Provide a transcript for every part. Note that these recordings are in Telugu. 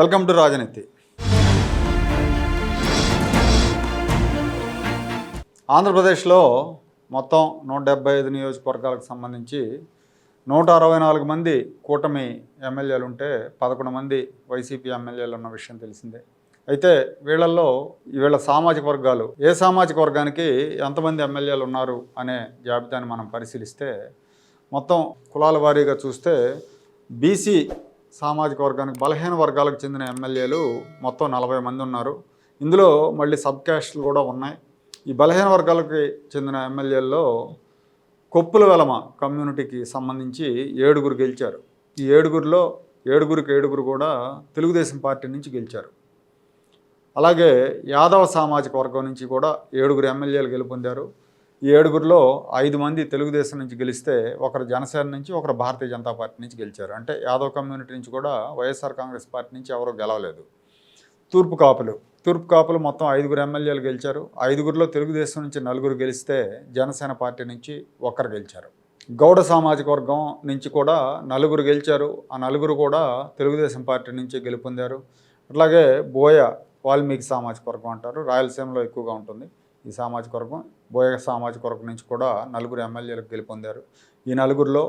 వెల్కమ్ టు రాజనీతి. ఆంధ్రప్రదేశ్లో మొత్తం నూట డెబ్బై ఐదు నియోజకవర్గాలకు సంబంధించి నూట అరవై నాలుగు మంది కూటమి ఎమ్మెల్యేలు ఉంటే పదకొండు మంది వైసీపీ ఎమ్మెల్యేలు ఉన్న విషయం తెలిసిందే. అయితే వీళ్ళల్లో వీళ్ళ సామాజిక వర్గాలు ఏ సామాజిక వర్గానికి ఎంతమంది ఎమ్మెల్యేలు ఉన్నారు అనే జాబితాని మనం పరిశీలిస్తే మొత్తం కులాల వారీగా చూస్తే బీసీ సామాజిక వర్గానికి బలహీన వర్గాలకు చెందిన ఎమ్మెల్యేలు మొత్తం నలభై మంది ఉన్నారు. ఇందులో మళ్ళీ సబ్ క్యాస్ట్లు కూడా ఉన్నాయి. ఈ బలహీన వర్గాలకి చెందిన ఎమ్మెల్యేల్లో కొప్పుల వెలమ కమ్యూనిటీకి సంబంధించి ఏడుగురు గెలిచారు. ఈ ఏడుగురిలో ఏడుగురికి ఏడుగురు కూడా తెలుగుదేశం పార్టీ నుంచి గెలిచారు. అలాగే యాదవ సామాజిక వర్గం నుంచి కూడా ఏడుగురు ఎమ్మెల్యేలు గెలుపొందారు. ఈ ఏడుగురిలో ఐదు మంది తెలుగుదేశం నుంచి గెలిస్తే ఒకరు జనసేన నుంచి ఒకరు భారతీయ జనతా పార్టీ నుంచి గెలిచారు. అంటే యాదవ్ కమ్యూనిటీ నుంచి కూడా వైఎస్ఆర్ కాంగ్రెస్ పార్టీ నుంచి ఎవరూ గెలవలేదు. తూర్పు కాపులు. తూర్పు కాపులు మొత్తం ఐదుగురు ఎమ్మెల్యేలు గెలిచారు. ఐదుగురిలో తెలుగుదేశం నుంచి నలుగురు గెలిస్తే జనసేన పార్టీ నుంచి ఒక్కరు గెలిచారు. గౌడ సామాజిక వర్గం నుంచి కూడా నలుగురు గెలిచారు. ఆ నలుగురు కూడా తెలుగుదేశం పార్టీ నుంచి గెలుపొందారు. అట్లాగే బోయ వాల్మీకి సామాజిక వర్గం అంటారు. రాయలసీమలో ఎక్కువగా ఉంటుంది. ఈ సామాజిక వర్గం బోయ సామాజిక వర్గం నుంచి కూడా నలుగురు ఎమ్మెల్యేలకు గెలుపొందారు. ఈ నలుగురిలో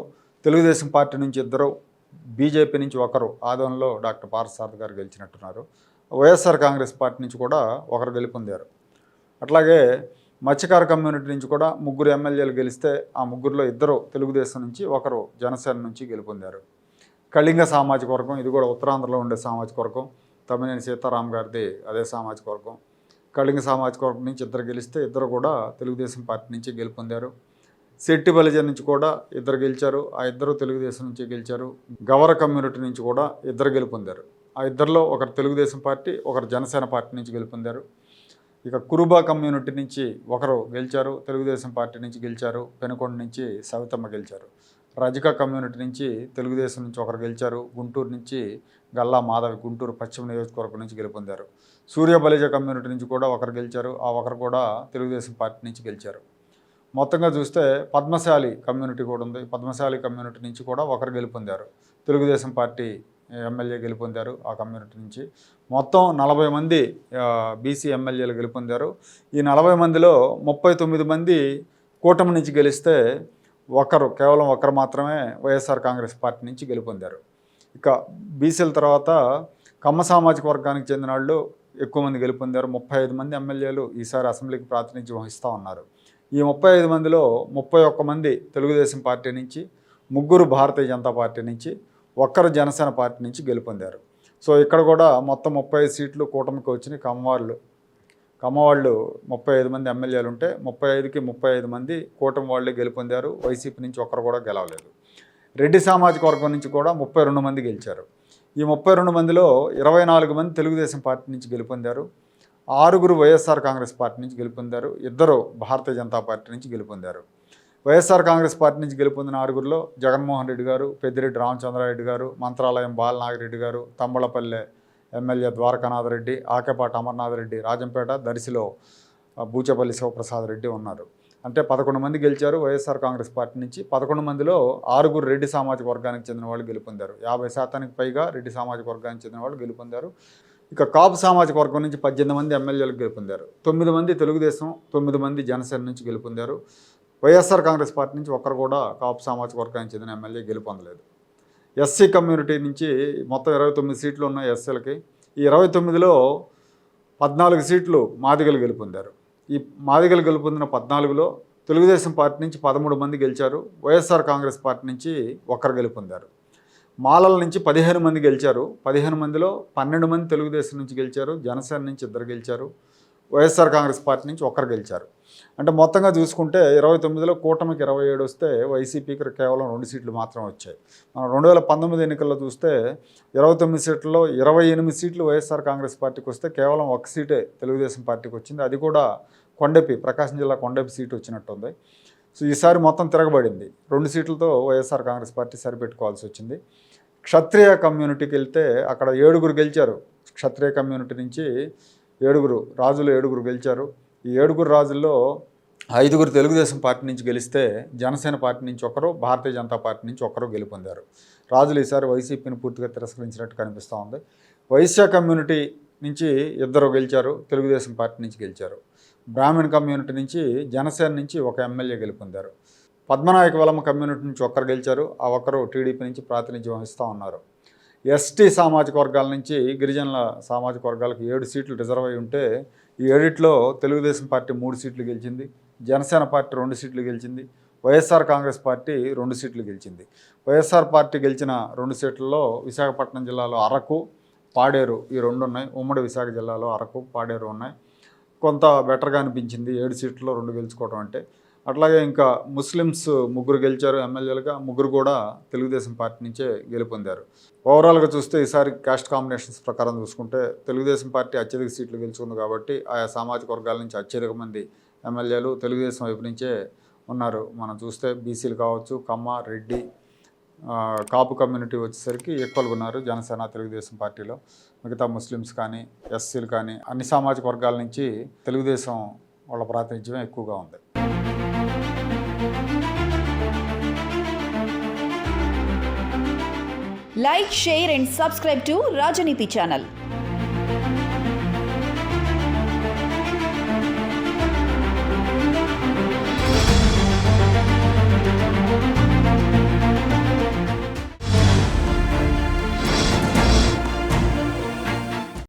తెలుగుదేశం పార్టీ నుంచి ఇద్దరు బీజేపీ నుంచి ఒకరు ఆదంలో డాక్టర్ పార్థసారథి గారు గెలిచినట్టున్నారు. వైఎస్ఆర్ కాంగ్రెస్ పార్టీ నుంచి కూడా ఒకరు గెలుపొందారు. అట్లాగే మత్స్యకార కమ్యూనిటీ నుంచి కూడా ముగ్గురు ఎమ్మెల్యేలు గెలిస్తే ఆ ముగ్గురులో ఇద్దరు తెలుగుదేశం నుంచి ఒకరు జనసేన నుంచి గెలుపొందారు. కళింగ సామాజిక వర్గం ఇది కూడా ఉత్తరాంధ్రలో ఉండే సామాజిక వర్గం తమ్మినేని సీతారాం గారిది అదే సామాజిక వర్గం. కళింగ సామాజిక వర్గం నుంచి ఇద్దరు గెలిస్తే ఇద్దరు కూడా తెలుగుదేశం పార్టీ నుంచి గెలుపొందారు. శెట్టి బలిజ నుంచి కూడా ఇద్దరు గెలిచారు. ఆ ఇద్దరు తెలుగుదేశం నుంచి గెలిచారు. గవర కమ్యూనిటీ నుంచి కూడా ఇద్దరు గెలుపొందారు. ఆ ఇద్దరిలో ఒకరు తెలుగుదేశం పార్టీ ఒకరు జనసేన పార్టీ నుంచి గెలుపొందారు. ఇక కురుబా కమ్యూనిటీ నుంచి ఒకరు గెలిచారు. తెలుగుదేశం పార్టీ నుంచి గెలిచారు. పెనుకొండ నుంచి సవితమ్మ గెలిచారు. రజక కమ్యూనిటీ నుంచి తెలుగుదేశం నుంచి ఒకరు గెలిచారు. గుంటూరు నుంచి గల్లా మాధవి గుంటూరు పశ్చిమ నియోజకవర్గం నుంచి గెలుపొందారు. సూర్య బలిజ కమ్యూనిటీ నుంచి కూడా ఒకరు గెలిచారు. ఆ ఒకరు కూడా తెలుగుదేశం పార్టీ నుంచి గెలిచారు. మొత్తంగా చూస్తే పద్మశాలి కమ్యూనిటీ కూడా ఉంది. పద్మశాలి కమ్యూనిటీ నుంచి కూడా ఒకరు గెలుపొందారు. తెలుగుదేశం పార్టీ ఎమ్మెల్యే గెలుపొందారు ఆ కమ్యూనిటీ నుంచి. మొత్తం నలభై మంది బీసీ ఎమ్మెల్యేలు గెలుపొందారు. ఈ నలభై మందిలో ముప్పై తొమ్మిది మంది కూటమి నుంచి గెలిస్తే ఒకరు కేవలం ఒకరు మాత్రమే వైఎస్ఆర్ కాంగ్రెస్ పార్టీ నుంచి గెలుపొందారు. ఇక బీసీల తర్వాత కమ్మ సామాజిక వర్గానికి చెందిన వాళ్ళు ఎక్కువ మంది గెలుపొందారు. ముప్పై ఐదు మంది ఎమ్మెల్యేలు ఈసారి అసెంబ్లీకి ప్రాతినిధ్యం వహిస్తూ ఉన్నారు. ఈ ముప్పై ఐదు మందిలో ముప్పై ఒక్క మంది తెలుగుదేశం పార్టీ నుంచి ముగ్గురు భారతీయ జనతా పార్టీ నుంచి ఒక్కరు జనసేన పార్టీ నుంచి గెలుపొందారు. సో ఇక్కడ కూడా మొత్తం ముప్పై ఐదు సీట్లు కూటమికి వచ్చినాయి. కమ్మవాళ్ళు కమ్మవాళ్ళు ముప్పై ఐదు మంది ఎమ్మెల్యేలు ఉంటే ముప్పై ఐదుకి ముప్పై ఐదు మంది కూటమి వాళ్ళే గెలుపొందారు. వైసీపీ నుంచి ఒక్కరు కూడా గెలవలేదు. రెడ్డి సామాజిక వర్గం నుంచి కూడా ముప్పై రెండు మంది గెలిచారు. ఈ ముప్పై రెండు మందిలో ఇరవై నాలుగు మంది తెలుగుదేశం పార్టీ నుంచి గెలుపొందారు. ఆరుగురు వైఎస్ఆర్ కాంగ్రెస్ పార్టీ నుంచి గెలుపొందారు. ఇద్దరు భారతీయ జనతా పార్టీ నుంచి గెలుపొందారు. వైఎస్ఆర్ కాంగ్రెస్ పార్టీ నుంచి గెలుపొందిన ఆరుగురిలో జగన్మోహన్ రెడ్డి గారు పెద్దిరెడ్డి రామచంద్రారెడ్డి గారు మంత్రాలయం బాలనాగిరెడ్డి గారు తంబళపల్లె ఎమ్మెల్యే ద్వారకానాథ్ రెడ్డి ఆకేపాటి అమర్నాథ్ రెడ్డి రాజంపేట దర్శిలో బూచపల్లి శివప్రసాద్ రెడ్డి ఉన్నారు. అంటే పదకొండు మంది గెలిచారు వైఎస్ఆర్ కాంగ్రెస్ పార్టీ నుంచి. పదకొండు మందిలో ఆరుగురు రెడ్డి సామాజిక వర్గానికి చెందిన వాళ్ళు గెలుపొందారు. యాభై శాతానికి పైగా రెడ్డి సామాజిక వర్గానికి చెందిన వాళ్ళు గెలుపొందారు. ఇక కాపు సామాజిక వర్గం నుంచి పద్దెనిమిది మంది ఎమ్మెల్యేలు గెలుపొందారు. తొమ్మిది మంది తెలుగుదేశం తొమ్మిది మంది జనసేన నుంచి గెలుపొందారు. వైఎస్ఆర్ కాంగ్రెస్ పార్టీ నుంచి ఒక్కరు కూడా కాపు సామాజిక వర్గానికి చెందిన ఎమ్మెల్యే గెలుపొందలేదు. ఎస్సీ కమ్యూనిటీ నుంచి మొత్తం ఇరవై తొమ్మిది సీట్లు ఉన్నాయి ఎస్సీలకి ఈ ఇరవై తొమ్మిదిలో పద్నాలుగు సీట్లు మాదిగలు గెలుపొందారు. ఈ మాదిగలు గెలుపొందిన పద్నాలుగులో తెలుగుదేశం పార్టీ నుంచి పదమూడు మంది గెలిచారు. వైఎస్ఆర్ కాంగ్రెస్ పార్టీ నుంచి ఒకరు గెలుపొందారు మాలల నుంచి పదిహేను మంది గెలిచారు. పదిహేను మందిలో పన్నెండు మంది తెలుగుదేశం నుంచి గెలిచారు. జనసేన నుంచి ఇద్దరు గెలిచారు. వైఎస్ఆర్ కాంగ్రెస్ పార్టీ నుంచి ఒకరు గెలిచారు. అంటే మొత్తంగా చూసుకుంటే ఇరవై తొమ్మిదిలో కూటమికి ఇరవై ఏడు వస్తే వైసీపీకి కేవలం రెండు సీట్లు మాత్రం వచ్చాయి. మనం రెండు వేల పంతొమ్మిది ఎన్నికల్లో చూస్తే ఇరవై తొమ్మిది సీట్లలో ఇరవై ఎనిమిది సీట్లు వైఎస్ఆర్ కాంగ్రెస్ పార్టీకి వస్తే కేవలం ఒక సీటే తెలుగుదేశం పార్టీకి వచ్చింది. అది కూడా కొండపి ప్రకాశం జిల్లా కొండపి సీటు వచ్చినట్టుంది. సో ఈసారి మొత్తం తిరగబడింది. రెండు సీట్లతో వైఎస్ఆర్ కాంగ్రెస్ పార్టీ సరిపెట్టుకోవాల్సి వచ్చింది. క్షత్రియ కమ్యూనిటీకి వెళ్తే అక్కడ ఏడుగురు గెలిచారు. క్షత్రియ కమ్యూనిటీ నుంచి ఏడుగురు రాజులు ఏడుగురు గెలిచారు. ఈ ఏడుగురు రాజుల్లో ఐదుగురు తెలుగుదేశం పార్టీ నుంచి గెలిస్తే జనసేన పార్టీ నుంచి ఒకరు భారతీయ జనతా పార్టీ నుంచి ఒకరు గెలుపొందారు. రాజులు ఈసారి వైసీపీని పూర్తిగా తిరస్కరించినట్టు కనిపిస్తూ ఉంది. వైశ్య కమ్యూనిటీ నుంచి ఇద్దరు గెలిచారు తెలుగుదేశం పార్టీ నుంచి గెలిచారు. బ్రాహ్మణ్ కమ్యూనిటీ నుంచి జనసేన నుంచి ఒక ఎమ్మెల్యే గెలుపొందారు. పద్మనాయక వలమ కమ్యూనిటీ నుంచి ఒక్కరు గెలిచారు. ఆ ఒక్కరు టీడీపీ నుంచి ప్రాతినిధ్యం వహిస్తూ ఉన్నారు. ఎస్టీ సామాజిక వర్గాల నుంచి గిరిజనుల సామాజిక వర్గాలకు ఏడు సీట్లు రిజర్వ్ అయి ఉంటే ఈ ఏడిట్లో తెలుగుదేశం పార్టీ మూడు సీట్లు గెలిచింది. జనసేన పార్టీ రెండు సీట్లు గెలిచింది. వైఎస్ఆర్ కాంగ్రెస్ పార్టీ రెండు సీట్లు గెలిచింది. వైఎస్ఆర్ పార్టీ గెలిచిన రెండు సీట్లలో విశాఖపట్నం జిల్లాలో అరకు పాడేరు ఈ రెండు ఉన్నాయి. ఉమ్మడి విశాఖ జిల్లాలో అరకు పాడేరు ఉన్నాయి. కొంత బెటర్గా అనిపించింది. ఏడు సీట్లలో రెండు గెలుచుకోవడం అంటే. అట్లాగే ఇంకా ముస్లిమ్స్ ముగ్గురు గెలిచారు ఎమ్మెల్యేలుగా ముగ్గురు కూడా తెలుగుదేశం పార్టీ నుంచే గెలుపొందారు. ఓవరాల్గా చూస్తే ఈసారి క్యాస్ట్ కాంబినేషన్స్ ప్రకారం చూసుకుంటే తెలుగుదేశం పార్టీ అత్యధిక సీట్లు గెలుచుకుంది కాబట్టి ఆయా సామాజిక వర్గాల నుంచి అత్యధిక మంది ఎమ్మెల్యేలు తెలుగుదేశం వైపు నుంచే ఉన్నారు. మనం చూస్తే బీసీలు కావచ్చు కమ్మ రెడ్డి కాపు కమ్యూనిటీ వచ్చేసరికి ఎక్కువగా ఉన్నారు జనసేన తెలుగుదేశం పార్టీలో. మిగతా ముస్లిమ్స్ కానీ ఎస్సీలు కానీ అన్ని సామాజిక వర్గాల నుంచి తెలుగుదేశం వాళ్ళ ప్రాతినిధ్యం ఎక్కువగా ఉంది. Like share and subscribe to Rajaneethi channel